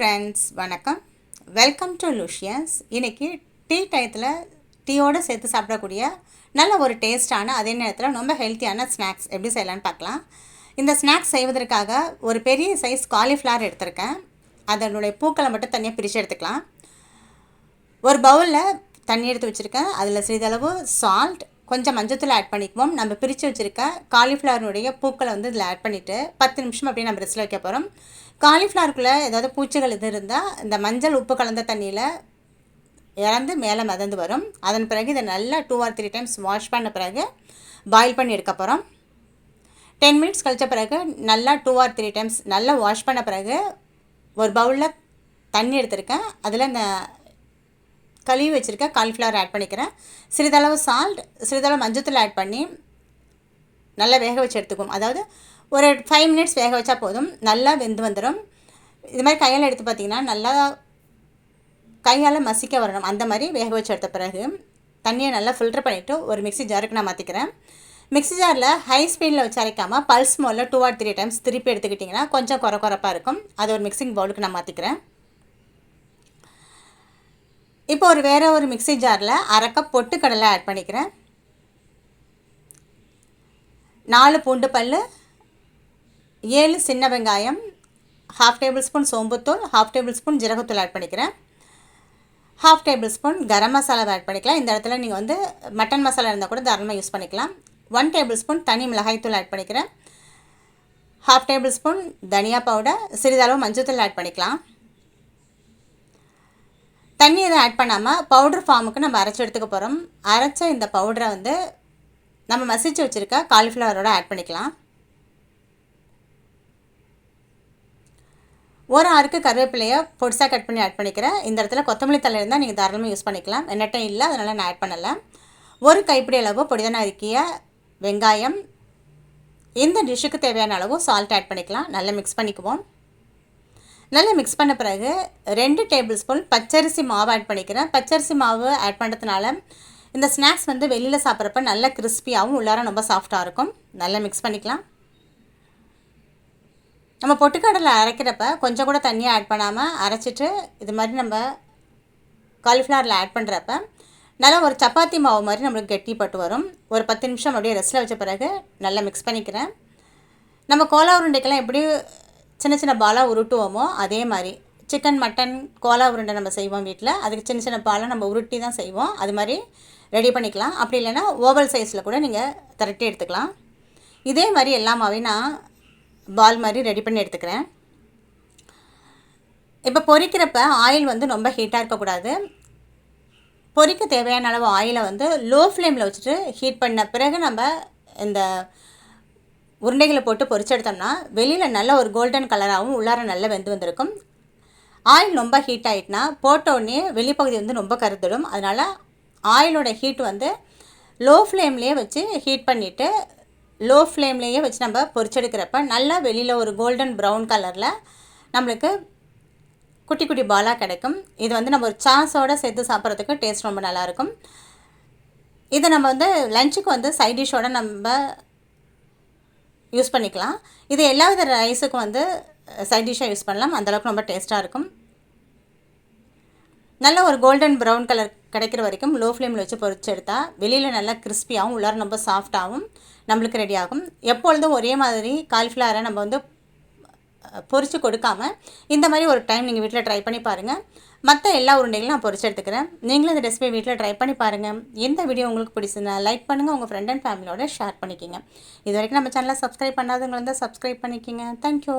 Friends வணக்கம். Welcome to லூஷியன்ஸ் இன்றைக்கி tea டயத்தில் டீயோடு சேர்த்து சாப்பிடக்கூடிய நல்ல ஒரு டேஸ்ட்டான அதே நேரத்தில் ரொம்ப ஹெல்த்தியான ஸ்நாக்ஸ் எப்படி செய்யலான்னு பார்க்கலாம். இந்த ஸ்நாக்ஸ் செய்வதற்காக ஒரு பெரிய சைஸ் காலிஃப்ளவர் எடுத்திருக்கேன். அதனுடைய பூக்களை மட்டும் தனியாக பிரித்து எடுத்துக்கலாம். ஒரு பவுலில் தண்ணி எடுத்து வச்சுருக்கேன். அதில் சிறிதளவு சால்ட் கொஞ்சம் மஞ்சத்தூள் ஆட் பண்ணிக்குவோம். நம்ம பிரித்து வச்சுருக்க காலிஃப்ளவருடைய பூக்களை வந்து இதில் ஆட் பண்ணிவிட்டு பத்து நிமிஷம் அப்படியே நம்ம ரெஸ்ட்டில் வைக்க போகிறோம் காலிஃப்ளவருக்குள்ளே ஏதாவது பூச்சிகள் இது இருந்தால் இந்த மஞ்சள் உப்பு கலந்த தண்ணியில் இறந்து மேலே மிதந்து வரும். அதன் பிறகு இதை நல்லா two or three times wash பண்ண பிறகு பாயில் பண்ணி எடுக்க போகிறோம் டென் மினிட்ஸ் கழித்த பிறகு நல்லா டூ ஆர் த்ரீ டைம்ஸ் நல்லா வாஷ் பண்ண பிறகு ஒரு பவுலில் தண்ணி எடுத்திருக்கேன். அதில் இந்த கழுவி வச்சுருக்க காலிஃப்ளவர் ஆட் பண்ணிக்கிறேன். சிறிதளவு சால்ட் சிறிதளவு மஞ்சத்தூள் ஆட் பண்ணி நல்லா வேக வச்சு எடுத்துக்குவோம். அதாவது ஒரு ஃபைவ் மினிட்ஸ் வேக வச்சா போதும். நல்லா வெந்து வந்துடும் இது மாதிரி கையால் எடுத்து பார்த்திங்கன்னா நல்லா கையால் மசிக்க வரணும். அந்த மாதிரி வேக வச்சு எடுத்த பிறகு தண்ணியை நல்லா ஃபில்டர் பண்ணிவிட்டு ஒரு மிக்ஸி ஜாருக்கு நான் மாற்றிக்கிறேன் மிக்ஸி ஜாரில் ஹை ஸ்பீடில் வச்சு அரைக்காமல் பல்ஸ் மோலில் டூ ஆர் த்ரீ டைம்ஸ் திருப்பி எடுத்துக்கிட்டிங்கன்னா கொஞ்சம் குறை குறைப்பாக இருக்கும். அது ஒரு மிக்சிங் பவுலுக்கு நான் மாற்றிக்கிறேன் இப்போ ஒரு வேறு ஒரு மிக்ஸி ஜாரில் அரைக்க பொட்டு பொட்டுக்கடலை ஆட் பண்ணிக்கிறேன். நாலு பூண்டு பல் ஏழு சின்ன வெங்காயம் ஹாஃப் டேபிள் ஸ்பூன் சோம்புத்தூள் ஹாஃப் டேபிள் ஸ்பூன் ஜீரகத்தூள் ஆட் பண்ணிக்கிறேன். ஹாஃப் டேபிள் ஸ்பூன் கரம் மசாலாவை ஆட் பண்ணிக்கலாம். இந்த இடத்துல நீங்கள் வந்து மட்டன் மசாலா இருந்தால் கூட தாராளமாக யூஸ் பண்ணிக்கலாம். ஒன் டேபிள் ஸ்பூன் தனி மிளகாய்த்தூள் ஆட் பண்ணிக்கிறேன். ஹாஃப் டேபிள் ஸ்பூன் தனியா பவுடர் சிறிதளவு மஞ்சத்தூள் ஆட் பண்ணிக்கலாம். தண்ணி எதுவும் ஆட் பண்ணாமல் பவுடர் ஃபார்முக்கு நம்ம அரைச்சி எடுத்துக்க போகிறோம் அரைச்ச இந்த பவுடரை வந்து நம்ம மசிச்சு வச்சுருக்க காலிஃப்ளவரோட ஆட் பண்ணிக்கலாம். ஒரு ஆறுக்கு கருவேப்பிலையை பொடிசாக கட் பண்ணி ஆட் பண்ணிக்கிறேன் இந்த இடத்துல கொத்தமல்லி தலை இருந்தால் நீங்கள் தாராளமாக யூஸ் பண்ணிக்கலாம். என்னட்டும் இல்லை அதனால் நான் ஆட் பண்ணலை. ஒரு கைப்பிடி அளவு பொடிதான அரிக்கிய வெங்காயம். இந்த டிஷ்ஷுக்கு தேவையான அளவு சால்ட் ஆட் பண்ணிக்கலாம். நல்லா மிக்ஸ் பண்ணிக்குவோம். நல்லா மிக்ஸ் பண்ண பிறகு ரெண்டு டேபிள் ஸ்பூன் பச்சரிசி மாவு ஆட் பண்ணிக்கிறேன். பச்சரிசி மாவு ஆட் பண்ணுறதுனால இந்த ஸ்நாக்ஸ் வந்து வெளியில் சாப்பிட்றப்ப நல்லா கிறிஸ்பியாகவும் உள்ளார ரொம்ப சாஃப்டாக இருக்கும். நல்லா மிக்ஸ் பண்ணிக்கலாம். நம்ம பொட்டுக்கடலை அரைக்கிறப்ப கொஞ்சம் கூட தண்ணியை ஆட் பண்ணாமல் அரைச்சிட்டு இது மாதிரி நம்ம காலிஃப்ளவரில் ஆட் பண்ணுறப்ப நல்லா ஒரு சப்பாத்தி மாவு மாதிரி நம்மளுக்கு கெட்டிப்பட்டு வரும். ஒரு பத்து நிமிஷம் அப்படியே ரெஸ்ட்டில் வச்ச பிறகு நல்லா மிக்ஸ் பண்ணிக்கிறேன். நம்ம கோலா உருண்டைக்கெல்லாம் எப்படி சின்ன சின்ன பாலாக உருட்டுவோமோ அதே மாதிரி. சிக்கன் மட்டன் கோலா உருண்டை நம்ம செய்வோம் வீட்டில் அதுக்கு சின்ன சின்ன பாலை நம்ம உருட்டி தான் செய்வோம். அது மாதிரி ரெடி பண்ணிக்கலாம். அப்படி இல்லைன்னா ஓவல் சைஸில் கூட நீங்கள் திரட்டி எடுத்துக்கலாம். இதே மாதிரி எல்லா மாவையும் நான் பால் மாதிரி ரெடி பண்ணி எடுத்துக்கிறேன். இப்போ பொரிக்கிறப்ப ஆயில் வந்து ரொம்ப ஹீட்டாக இருக்கக்கூடாது. பொரிக்க தேவையான அளவு ஆயிலை வந்து லோ ஃப்ளேமில் வச்சுட்டு ஹீட் பண்ண பிறகு நம்ம இந்த உருண்டைகளை போட்டு பொரிச்செடுத்தோம்னா வெளியில் நல்ல ஒரு கோல்டன் கலராகவும் உள்ளார நல்லா வெந்து வந்திருக்கும். ஆயில் ரொம்ப ஹீட் ஆகிட்டுனா போட்டோடனே வெளிப்பகுதி வந்து ரொம்ப கருத்துடும். அதனால் ஆயிலோட ஹீட் வந்து லோ ஃப்ளேம்லேயே வச்சு ஹீட் பண்ணிவிட்டு லோ ஃப்ளேம்லேயே வச்சு நம்ம பொரிச்செடுக்கிறப்ப நல்லா வெளியில் ஒரு கோல்டன் ப்ரௌன் கலரில் நம்மளுக்கு குட்டி குட்டி பாலாக கிடைக்கும். இது வந்து நம்ம ஒரு சாஸோடு சேர்த்து சாப்பிட்றதுக்கு டேஸ்ட் ரொம்ப நல்லாயிருக்கும். இதை நம்ம வந்து லஞ்சுக்கு வந்து சைட் டிஷ்ஷோடு நம்ம யூஸ் பண்ணிக்கலாம். இது எல்லா வித ரைஸுக்கும் வந்து சைட் டிஷ்ஷாக யூஸ் பண்ணலாம். அந்தளவுக்கு ரொம்ப டேஸ்ட்டாக இருக்கும். நல்ல ஒரு கோல்டன் ப்ரௌன் கலர் கிடைக்கிற வரைக்கும் லோ ஃப்ளேமில் வச்சு பொரிச்சு எடுத்தால் வெளியில் நல்லா கிறிஸ்பியாகவும் உள்ளார ரொம்ப சாஃப்டாகவும் நம்மளுக்கு ரெடி ஆகும். எப்பொழுதும் ஒரே மாதிரி காலிஃப்ளவரை நம்ம வந்து பொரித்து கொடுக்காமல் இந்த மாதிரி ஒரு டைம் நீங்கள் வீட்டில் ட்ரை பண்ணி பாருங்கள் மற்ற எல்லா உருண்டைகளும் நான் பொரிச்சு எடுத்துக்கிறேன். நீங்களும் இந்த ரெசிபி வீட்டில் ட்ரை பண்ணி பாருங்கள் எந்த வீடியோ உங்களுக்கு பிடிச்சிருந்தா லைக் பண்ணுங்கள் உங்கள் ஃப்ரெண்ட் அண்ட் ஃபேமிலியோட ஷேர் பண்ணிக்கிங்க. இது வரைக்கும் நம்ம சேனலை சப்ஸ்கிரைப் பண்ணாதவங்க வந்து சப்ஸ்கிரைப் பண்ணிக்கிங்க. தேங்க்யூ